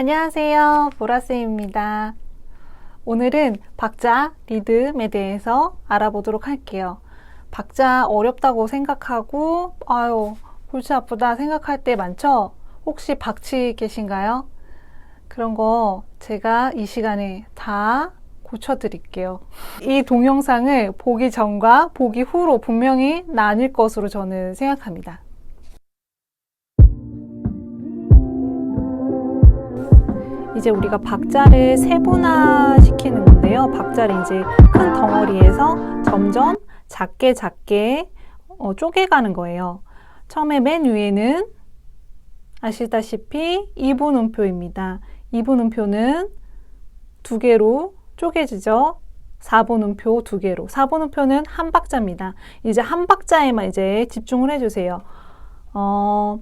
안녕하세요. 보라쌤입니다. 오늘은 박자, 리듬에 대해서 알아보도록 할게요. 박자 어렵다고 생각하고, 아유, 골치 아프다 생각할 때 많죠? 혹시 박치 계신가요? 그런 거 제가 이 시간에 다 고쳐드릴게요. 이 동영상을 보기 전과 보기 후로 분명히 나뉠 것으로 저는 생각합니다. 이제 우리가 박자를 세분화 시키는 건데요. 박자를 이제 큰 덩어리에서 점점 작게 작게 어, 쪼개가는 거예요. 처음에 맨 위에는 아시다시피 2분 음표입니다. 2분 음표는 두 개로 쪼개지죠. 4분 음표 두 개로. 4분 음표는 한 박자입니다. 이제 한 박자에만 이제 집중을 해주세요. 어,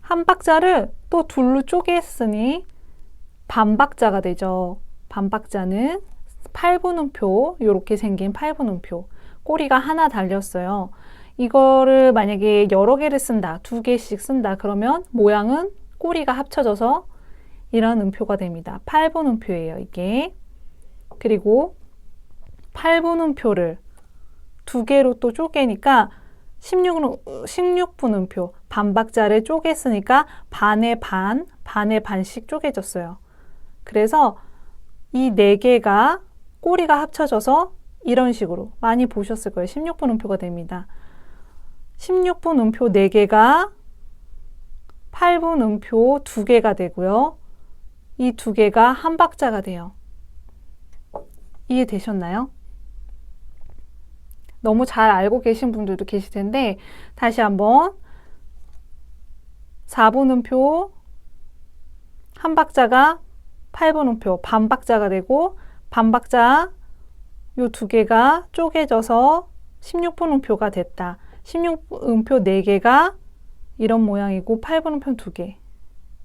한 박자를 또 둘로 쪼갰으니 반박자가 되죠. 반박자는 8분음표, 이렇게 생긴 8분음표. 꼬리가 하나 달렸어요. 이거를 만약에 여러 개를 쓴다, 두 개씩 쓴다, 그러면 모양은 꼬리가 합쳐져서 이런 음표가 됩니다. 8분음표예요, 이게. 그리고 8분음표를 두 개로 또 쪼개니까 16, 16분음표, 반박자를 쪼갰으니까 반의 반, 반의 반씩 쪼개졌어요. 그래서 이 네 개가 꼬리가 합쳐져서 이런 식으로 많이 보셨을 거예요. 16분 음표가 됩니다. 16분 음표 4개가 8분 음표 2개가 되고요. 이두 개가 한 박자가 돼요. 이해되셨나요? 너무 잘 알고 계신 분들도 계실 텐데 다시 한번 4분 음표 한 박자가 8분음표 반박자가 되고 반박자 요 두 개가 쪼개져서 16분음표가 됐다. 16음표 4개가 이런 모양이고 8분음표 2개.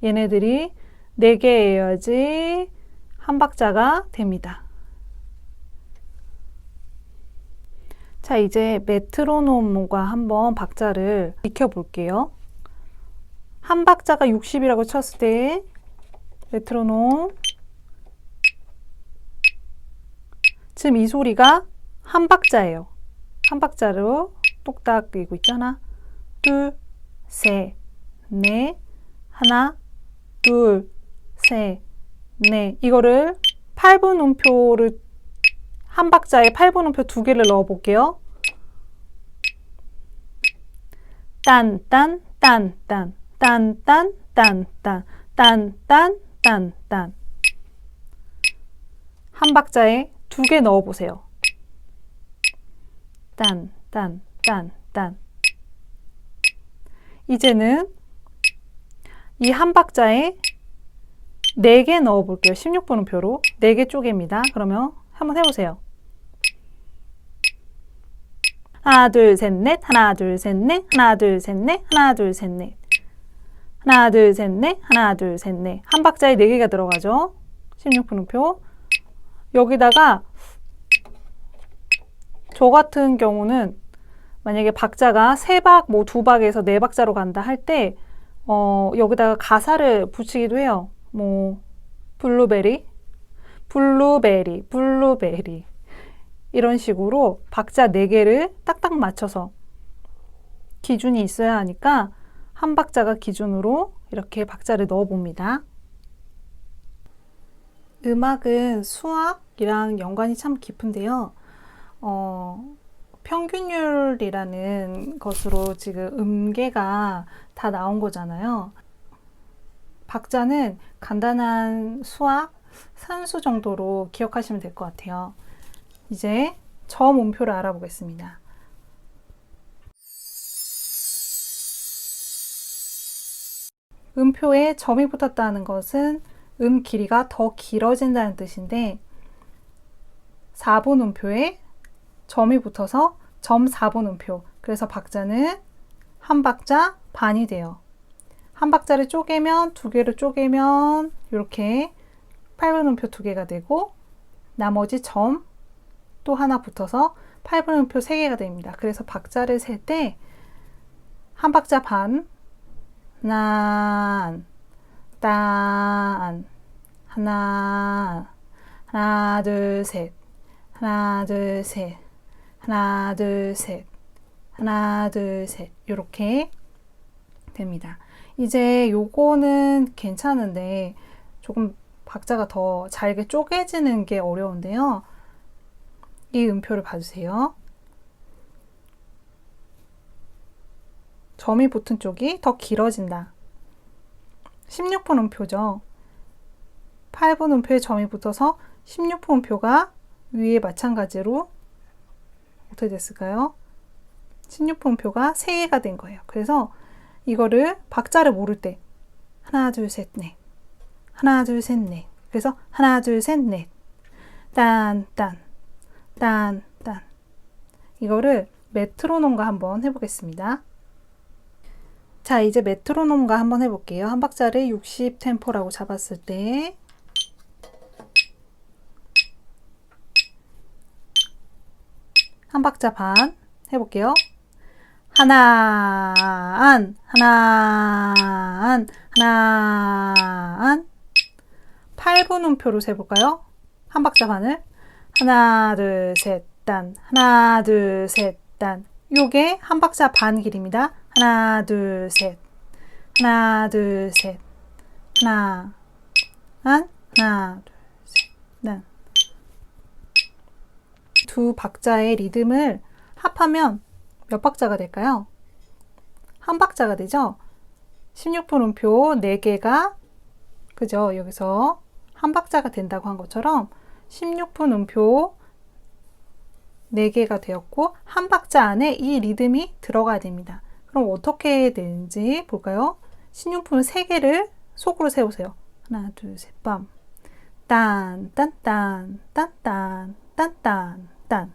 얘네들이 4개여야지 한 박자가 됩니다. 자, 이제 메트로놈과 한번 박자를 익혀 볼게요. 한 박자가 60이라고 쳤을 때 메트로놈 지금 이 소리가 한 박자예요. 한 박자로 똑딱 이고 있잖아. 둘, 셋, 넷, 하나, 둘, 셋, 넷. 이거를 8분 음표를 한 박자에 8분 음표 두 개를 넣어 볼게요. 딴, 딴, 딴, 딴, 딴, 딴, 딴, 딴, 딴, 딴, 딴, 딴. 한 박자에 두 개 넣어 보세요. 딴, 딴, 딴, 딴. 이제는 이 한 박자에 네 개 넣어 볼게요. 16분음표로. 네 개 쪼개입니다. 그러면 한번 해보세요. 하나, 둘, 셋, 넷. 하나, 둘, 셋, 넷. 하나, 둘, 셋, 넷. 하나, 둘, 셋, 넷. 하나, 둘, 셋, 넷. 하나, 둘, 셋, 넷. 한 박자에 네 개가 들어가죠. 16분음표. 여기다가 저 같은 경우는 만약에 박자가 세 박, 뭐 두 박에서 네 박자로 간다 할 때, 어, 여기다가 가사를 붙이기도 해요. 뭐, 블루베리, 블루베리, 블루베리. 이런 식으로 박자 네 개를 딱딱 맞춰서 기준이 있어야 하니까 한 박자가 기준으로 이렇게 박자를 넣어 봅니다. 음악은 수학이랑 연관이 참 깊은데요. 어, 평균율이라는 것으로 지금 음계가 다 나온 거잖아요. 박자는 간단한 수학, 산수 정도로 기억하시면 될 것 같아요. 이제 점 음표를 알아보겠습니다. 음표에 점이 붙었다는 것은 음 길이가 더 길어진다는 뜻인데 4분 음표에 점이 붙어서 점 4분 음표. 그래서 박자는 한 박자 반이 돼요. 한 박자를 쪼개면 두 개를 쪼개면 이렇게 8분 음표 두 개가 되고 나머지 점 또 하나 붙어서 8분 음표 세 개가 됩니다. 그래서 박자를 셀 때 한 박자 반, 난, 딴, 하나, 하나, 둘, 셋. 하나, 둘, 셋. 하나, 둘, 셋. 하나, 둘, 셋. 요렇게 됩니다. 이제 요거는 괜찮은데 조금 박자가 더 잘게 쪼개지는 게 어려운데요. 이 음표를 봐주세요. 점이 붙은 쪽이 더 길어진다. 16분 음표죠. 8분 음표에 점이 붙어서 16분 음표가 위에 마찬가지로 어떻게 됐을까요? 16분 음표가 3개가 된 거예요. 그래서 이거를 박자를 모를 때 하나 둘 셋 넷 하나 둘 셋 넷 그래서 하나 둘 셋 넷 딴딴 딴딴 이거를 메트로놈과 한번 해보겠습니다. 자 이제 메트로놈과 한번 해볼게요. 한 박자를 60 템포라고 잡았을 때 한 박자 반 해볼게요. 하나, 안, 하나, 안, 하나, 안. 8분 음표로 세볼까요? 한 박자 반을. 하나, 둘, 셋, 단. 하나, 둘, 셋, 단. 요게 한 박자 반 길입니다. 하나, 둘, 셋. 하나, 둘, 셋. 하나, 안, 하나, 둘, 셋, 단. 두 박자의 리듬을 합하면 몇 박자가 될까요? 한 박자가 되죠? 16분 음표 4개가 그죠? 여기서 한 박자가 된다고 한 것처럼 16분 음표 4개가 되었고 한 박자 안에 이 리듬이 들어가야 됩니다. 그럼 어떻게 되는지 볼까요? 16분 3개를 속으로 세우세요. 하나, 둘, 셋, 빰. 딴, 딴, 딴, 딴, 딴, 딴, 딴, 딴.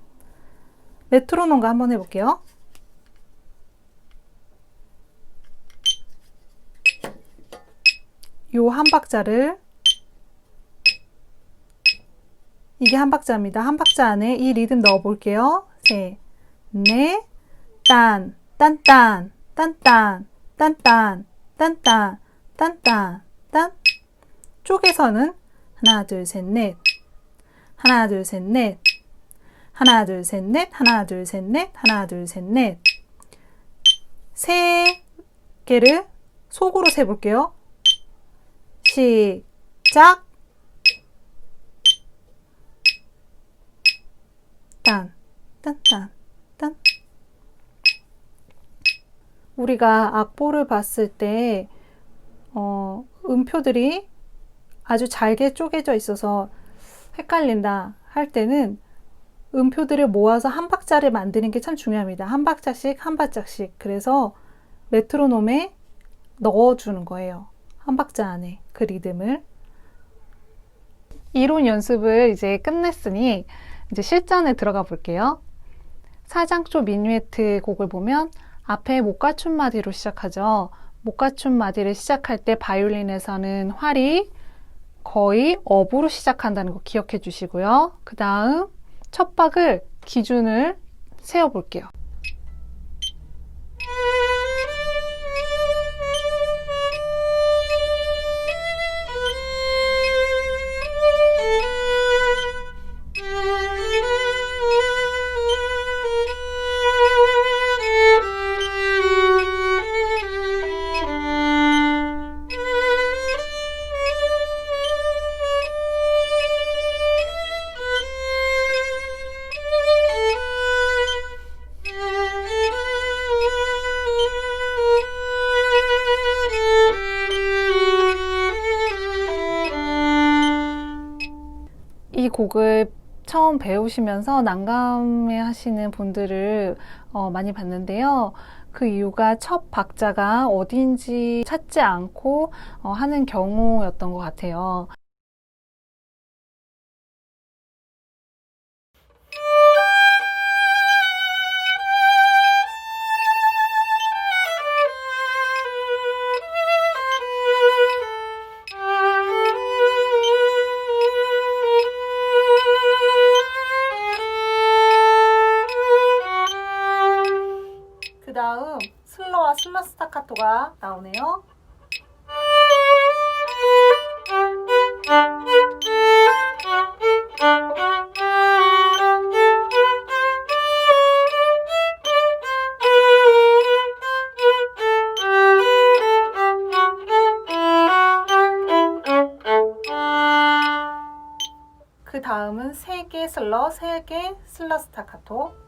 메트로놈과 한번 해볼게요. 요 한 박자를 이게 한 박자입니다. 한 박자 안에 이 리듬 넣어 볼게요. 셋, 넷, 딴, 딴딴 딴딴 딴딴 딴딴 딴딴 딴. 쪽에서는 하나 둘 셋 넷. 하나 둘 셋 넷. 하나 둘 셋 넷. 하나 둘 셋 넷. 하나 둘 셋 넷 세 개를 속으로 세 볼게요. 시작. 딴 딴딴 딴. 우리가 악보를 봤을 때, 어, 음표들이 아주 잘게 쪼개져 있어서 헷갈린다 할 때는 음표들을 모아서 한 박자를 만드는 게 참 중요합니다. 한 박자씩, 한 박자씩. 그래서 메트로놈에 넣어주는 거예요. 한 박자 안에 그 리듬을. 이론 연습을 이제 끝냈으니 이제 실전에 들어가 볼게요. 사장조 미뉴에트 곡을 보면 앞에 목가춤 마디로 시작하죠. 목가춤 마디를 시작할 때 바이올린에서는 활이 거의 업으로 시작한다는 거 기억해 주시고요. 그 다음 첫 박을 기준을 세어 볼게요. 곡을 처음 배우시면서 난감해 하시는 분들을 어, 많이 봤는데요. 그 이유가 첫 박자가 어딘지 찾지 않고 어, 하는 경우였던 것 같아요. 다음 슬러와 슬러 스타카토가 나오네요. 그 다음은 3개 슬러, 3개 슬러 스타카토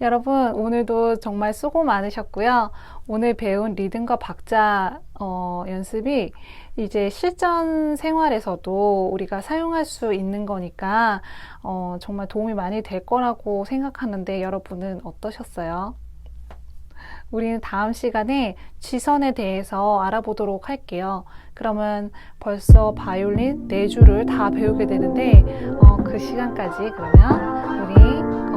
여러분, 오늘도 정말 수고 많으셨고요. 오늘 배운 리듬과 박자 어, 연습이 이제 실전 생활에서도 우리가 사용할 수 있는 거니까 어, 정말 도움이 많이 될 거라고 생각하는데 여러분은 어떠셨어요? 우리는 다음 시간에 지선에 대해서 알아보도록 할게요. 그러면 벌써 바이올린 네 줄을 다 배우게 되는데 어, 그 시간까지 그러면 우리